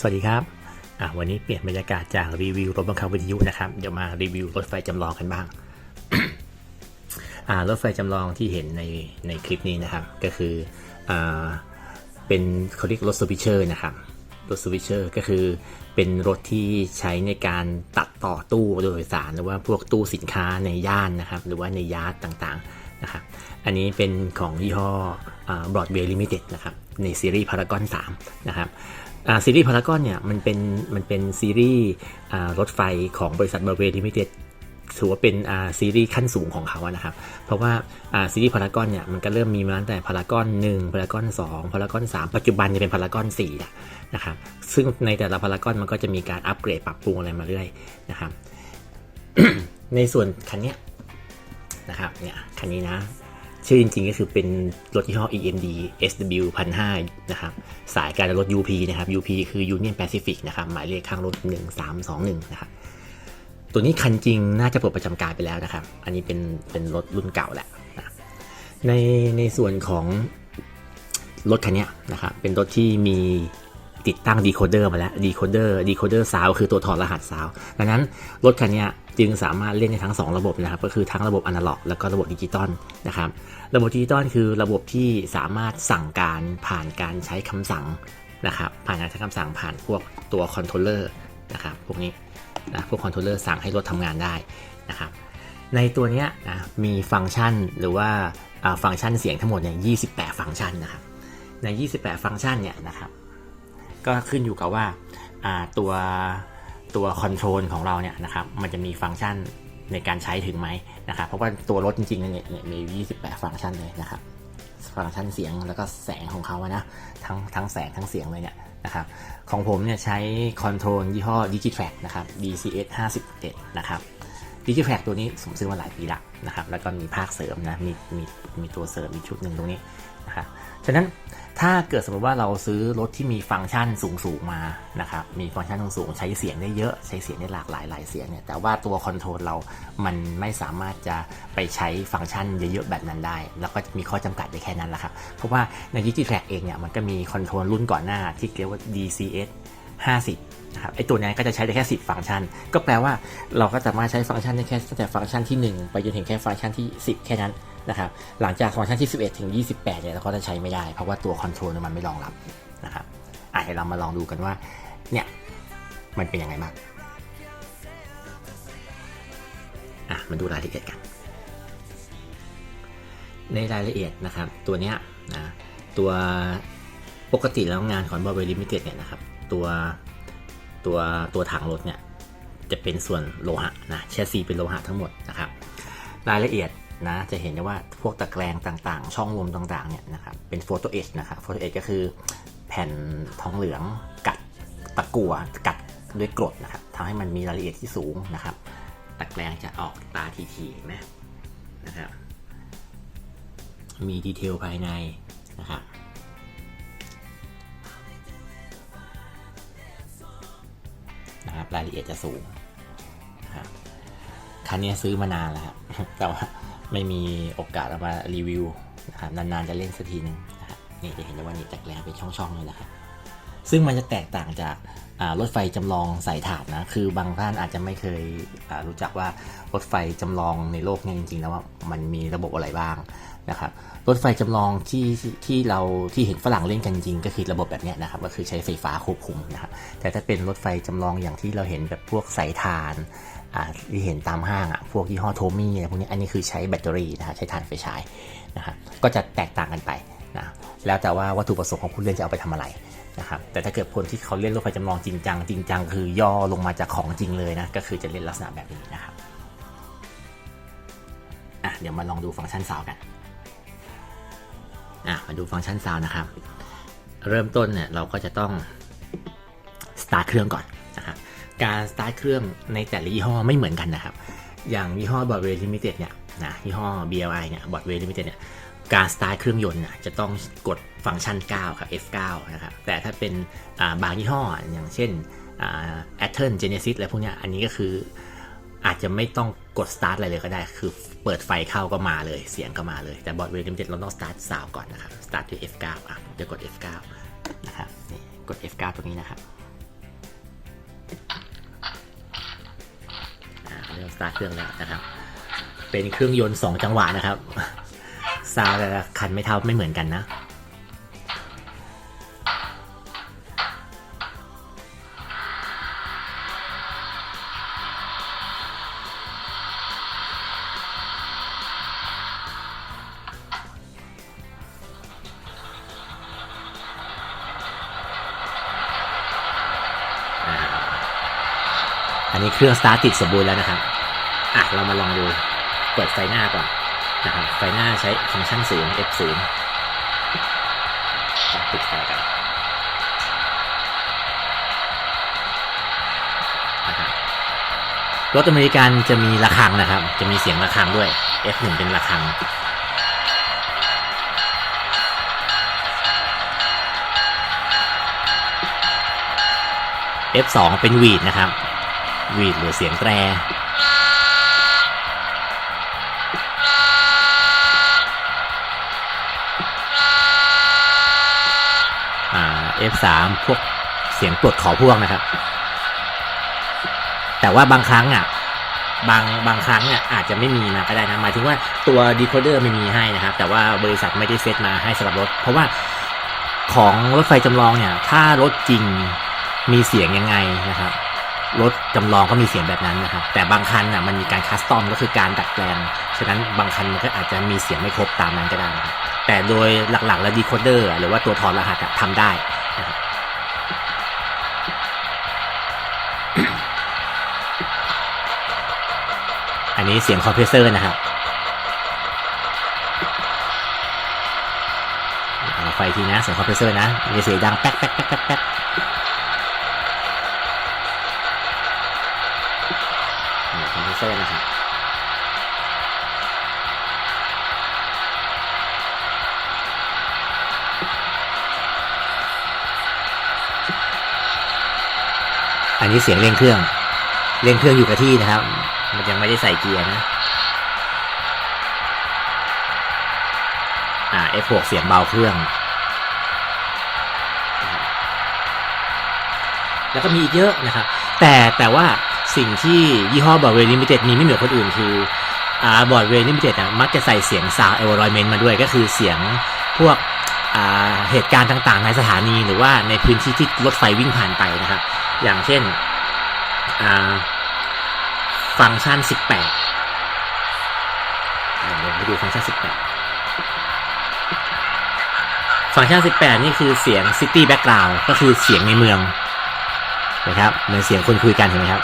สวัสดีครับอะวันนี้เปลี่ยนบรรยากาศจากรีวิวรถบังคับวิทยุนะครับ เดี๋ยวมารีวิวรถไฟจำลองกันบ้างอ่ารถไฟจำลองที่เห็นในในคลิปนี้นะครับ ก็คืออ่าเป็นเขาเรียกรถสวิเชอร์นะครับ รถสวิเชอร์ก็คือเป็นรถที่ใช้ในการตัดต่อตู้โดยสารหรือว่าพวกตู้สินค้าในย่านนะครับ หรือว่าในยาร์ดต่างๆนะครับ อันนี้เป็นของยี่ห้อ Broadway Limited นะครับ ในซีรีส์พารากอน3นะครับ ซีรีส์พารากอนเนี่ยมันเป็นมันเป็นซีรีส์รถไฟของบริษัท Broadway Limited ถือว่าเป็นซีรีส์ขั้นสูงของเขาอะนะครับ เพราะว่าซีรีส์พารากอนเนี่ยมันก็เริ่มมีมาตั้งแต่พารากอน1พารากอน2พารากอน3ปัจจุบันจะเป็นพารากอน4แล้วนะครับซึ่งในแต่ละพารากอนมันก็จะมีการอัปเกรดปรับปรุงอะไรมาเรื่อยนะครับในส่วนคันเนี้ยนะครับเนี่ยคันนี้นะ ชื่อจริงๆก็คือเป็นรถยี่ห้อ EMD SW 1005นะครับ สายการรถ UP นะครับ UP คือ Union Pacific นะครับ หมายเลขข้างรถ 1321 นะครับ ตัวนี้คันจริงน่าจะปลดประจำการไปแล้วนะครับ อันนี้เป็นเป็นรถรุ่นเก่าแหละนะในในส่วนของรถคันนี้นะครับ เป็นรถที่มี ติดตั้งดีโคเดอร์มาแล้วดีโคเดอร์ดีโคเดอร์ซาวคือตัวถอดรหัสซาวดังนั้นรถคันนี้จึงสามารถเล่นได้ทั้ง 2 ระบบนะครับ ก็คือทั้งระบบอนาล็อกแล้วก็ระบบดิจิตอลนะครับ ระบบดิจิตอลคือระบบที่สามารถสั่งการผ่านการใช้คำสั่งนะครับผ่านการใช้คำสั่งผ่านพวกตัวคอนโทรลเลอร์นะครับพวกนี้นะพวกคอนโทรลเลอร์สั่งให้รถทำงานได้นะครับในตัวนี้นะมีฟังก์ชันหรือว่าอ่าฟังก์ชันเสียงทั้งหมดเนี่ย28 ฟังก์ชันนะครับใน 28 ฟังก์ชันเนี่ยนะครับ ก็ขึ้นอยู่กับว่าตัวตัวคอนโทรลของเราเนี่ยนะครับมันจะมีฟังก์ชันในการใช้ถึงไหมนะครับเพราะว่าตัวรถจริงๆเนี่ยเนี่ยมี 28 ฟังก์ชันเลยนะครับฟังก์ชันเสียงแล้วก็แสงของเขาอะนะทั้งทั้งแสงทั้งเสียงเลยเนี่ยนะครับของผมเนี่ยใช้คอนโทรลยี่ห้อ Digitrack นะครับ DCS 51นะครับ Digitrack ตัวนี้ผมซื้อมาหลายปีละนะครับแล้วก็มีภาคเสริมนะมีมีมีตัวเสริมอีกชุดหนึ่งตรงนี้นะครับฉะนั้น ถ้าเกิดสมมติว่าเราซื้อรถที่มีฟังก์ชันสูงสูงๆมานะครับ มีฟังก์ชันสูงๆใช้เสียงได้เยอะ ใช้เสียงได้หลากหลายหลายเสียงเนี่ย แต่ว่าตัวคอนโทรลเรา มันไม่สามารถจะไปใช้ฟังก์ชันเยอะๆแบบนั้นได้ แล้วก็มีข้อจำกัดได้แค่นั้นแหละครับ เพราะว่าใน Digitrack เองเนี่ยมันก็มีคอนโทรลรุ่นก่อนหน้าที่เรียกว่า DCS 50นะครับไอตัวนี้ก็จะใช้ได้แค่ 10 ฟังก์ชัน ก็แปลว่าเราก็สามารถใช้ฟังก์ชันได้แค่ตั้งแต่ฟังก์ชันที่ 1 ไปจนถึงแค่ฟังก์ชันที่ 10 แค่นั้นนะครับหลังจากฟังก์ชันที่ 11 ถึง 28 เนี่ยเราก็จะใช้ไม่ได้ เพราะว่าตัวคอนโทรลมันไม่รองรับนะครับอะเดี๋ยวเรามาลองดูกันว่าเนี่ยมันเป็นยังไงบ้างอะมาดูรายละเอียดกัน ในรายละเอียดนะครับ ตัวเนี้ยนะตัวปกติแล้วงานของ b o w e Limited เนี่ยนะครับตัวตัวตัวถังรถเนี่ยจะเป็นส่วนโลหะนะแชสซีเป็นโลหะทั้งหมดนะครับ รายละเอียด นะจะเห็นได้ว่าพวกตะแกรงต่างๆ ช่องลมต่างๆเนี่ยนะครับเป็นโฟโตเอชนะครับโฟโตเอชก็คือแผ่นทองเหลืองกัดตะกั่วกัดด้วยกรดนะครับทำให้มันมีรายละเอียดที่สูงนะครับ ตะแกรงจะออกตาทีๆนไหมนะครับมีดีเทลภายในนะครับนะครับรายละเอียดจะสูงนะครับคันนี้ซื้อมานานแล้วครับแต่ว่า ไม่มีโอกาสเอามารีวิวนะครับนานๆจะเล่นสักทีนึงนะครับนี่จะเห็นได้ว่านี่แตกแรงเป็นช่องๆเลยนะครับซึ่งมันจะแตกต่างจากรถไฟจำลองสายถาดนะ คือบางท่านอาจจะไม่เคยรู้จักว่ารถไฟจำลองในโลกนี่ยจริงๆ แล้วว่ามันมีระบบอะไรบ้างนะครับ รถไฟจำลองที่ที่เราที่เห็นฝรั่งเล่นกันจริงก็คือระบบแบบนี้นะครับ ก็คือใช้ไฟฟ้าควบคุมนะครับ แต่ถ้าเป็นรถไฟจำลองอย่างที่เราเห็นแบบพวกสายทาน ที่เห็นตามห้างอะพวกยี่ห้อโทมี่อะไรพวกนี้อันนี้คือใช้แบตเตอรี่นะครับใช้ถ่านไฟฉายนะครับก็จะแตกต่างกันไปนะแล้วแต่ว่าวัตถุประสงค์ของผู้เล่นจะเอาไปทำอะไรนะครับแต่ถ้าเกิดคนที่เขาเล่นรถไฟจำลองจริงจังจริงจังคือย่อลงมาจากของจริงเลยนะก็คือจะเล่นลักษณะแบบนี้นะครับอะเดี๋ยวมาลองดูฟังก์ชันซาวกันอะมาดูฟังก์ชันซาวนะครับ เริ่มต้นเนี่ยเราก็จะต้องสตาร์ทเครื่องก่อนนะครับ การสตาร์ทเครื่องในแต่ละยี่ห้อไม่เหมือนกันนะครับ อย่างยี่ห้อบอดเวลิมิเต็ดเนี่ยนะยี่ห้อ BLI เนี่ยบอดเวลิมิเต็ดเนี่ยการสตาร์ทเครื่องยนต์นะจะต้องกดฟังก์ชัน 9 ครับ F9 นะครับ แต่ถ้าเป็นบางยี่ห้ออย่างเช่นอ a t t e r n Genesis อะไรพวกเนี้ยอันนี้ก็คืออาจจะไม่ต้องกด start อะไรเลยก็ได้ คือเปิดไฟเข้าก็มาเลย เสียงก็มาเลย แต่บอดเวลิมิเต็ดเราต้อง start สาวก่อนนะครับ start ด้วย F9 อะผมจะกด F9 นะครับ นี่ กด F9 ตรงนี้นะครับ ตาร์ทเครื่องแล้วนะครับ เป็นเครื่องยนต์ 2 จังหวะนะครับซาวด์แต่ละคันไม่เท่าไม่เหมือนกันนะอันนี้เครื่องสตาร์ทติดสมบูรณ์แล้วนะครับ อะเรามาลองดูเปิดไฟหน้าก่อนนะครับไฟหน้าใช้ฟังก์ชันศูนย์ F0 ปิดไฟกันนะครับรถอเมริกันจะมีระฆังนะครับ จะมีเสียงระฆังด้วย F1 เป็นระฆัง F2 เป็นวีดนะครับ วีดหรือเสียงแตร F3 พวกเสียงปลดขอพ่วงนะครับ แต่ว่าบางครั้งอะบางบางครั้งเนี่ยอาจจะไม่มีมาก็ได้นะหมายถึงว่าตัวดีโคเดอร์ไม่มีให้นะครับ แต่ว่าบริษัทไม่ได้เซตมาให้สำหรับรถ เพราะว่าของรถไฟจำลองเนี่ย ถ้ารถจริงมีเสียงยังไงนะครับ รถจำลองก็มีเสียงแบบนั้นนะครับ แต่บางคันอะมันมีการคัสตอมก็คือการดัดแปลงฉะนั้นบางคันมันก็อาจจะมีเสียงไม่ครบตามนั้นก็ได้นะครับแต่โดยหลักๆแล้วดีโคเดอร์หรือว่าตัวถอดรหัสอะทำได้ อันนี้เสียงคอมเพรสเซอร์นะครับไฟทีนะ เสียงคอมเพรสเซอร์นะ มีเสียงดังแป๊กแป๊กแป๊กแป๊กแป๊กคอมเพรสเซอร์นะครับ อันนี้เสียงเร่งเครื่อง เร่งเครื่องอยู่กับที่นะครับ มันยังไม่ได้ใส่เกียร์นะ อ่า F6 เสียงเบาเครื่อง แล้วก็มีอีกเยอะนะครับ แต่แต่ว่าสิ่งที่ยี่ห้อบอร์ดเวลิมิเต็ดมีไม่เหมือนคนอื่นคืออ่าบอร์ดเวลิมิเต็ดอะมักจะใส่เสียงซาวเอเวอร์รอยเมนมาด้วยก็คือเสียงพวกอ่าเหตุการณ์ต่างๆ ในสถานีหรือว่าในพื้นที่ที่รถไฟวิ่งผ่านไปนะครับ อย่างเช่นฟังก์ชัน 18เดี๋ยวไปดูฟังก์ชัน 18 ฟังก์ชัน 18 นี่คือเสียง City Background ก็คือเสียงในเมืองนะครับเหมือนเสียงคนคุยกันเห็นไหมครับ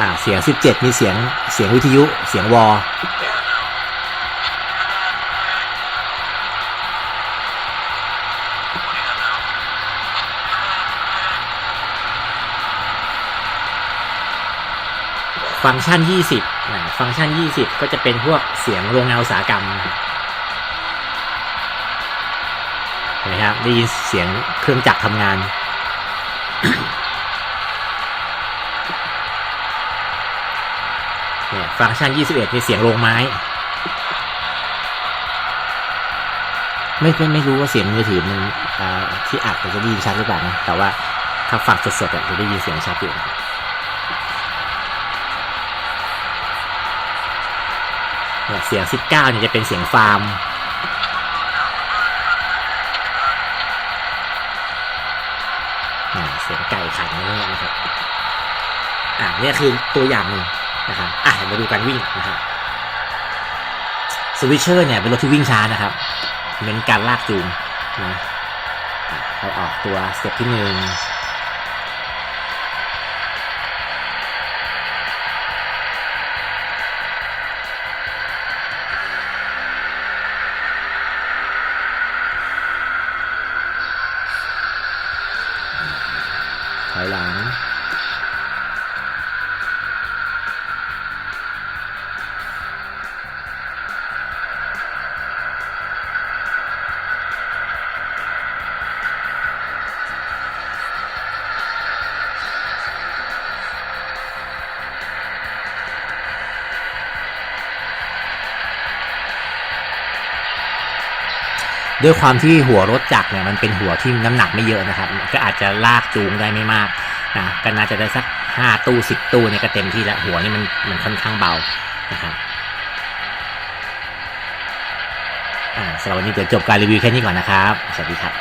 อ่าเสียง17มีเสียงเสียงวิทยุเสียงวอลฟังก์ชัน 20นะฟังก์ชัน 20 ก็จะเป็นพวกเสียงโรงงานอุตสาหกรรมนะครับเห็นไหมครับได้ยินเสียงเครื่องจักรทำงาน ฟังก์ชัน 21 มีเสียงโรงไม้ ไม่ไม่ไม่รู้ว่าเสียงมือถือมันที่อัดจะได้ยินชัดหรือเปล่านะ แต่ว่าถ้าฟังสดๆจะได้ยินเสียงชัดอยู่นะครับเนี่ยเสียง 19 เนี่ยจะเป็นเสียงฟาร์ม เสียงไก่ขันนี่นะครับ อ่าเนี่ยคือตัวอย่างหนึ่ง นะครับอะมาดูการวิ่งนะครับสวิชเชอร์เนี่ยเป็นรถที่วิ่งช้านะครับเน้นการลากจูงนะอะไปออกตัวสเต็ปที่หนึ่งถอยหลัง ด้วยความที่หัวรถจักรเนี่ยมันเป็นหัวที่น้ำหนักไม่เยอะนะครับ ก็อาจจะลากจูงได้ไม่มากนะก็น่าจะได้สักห้าตู้สิบตู้เนี่ยก็เต็มที่แล้วหัวนี่มันมันค่อนข้างเบานะครับอ่าสำหรับวันนี้เดี๋ยวจบการรีวิวแค่นี้ก่อนนะครับ สวัสดีครับ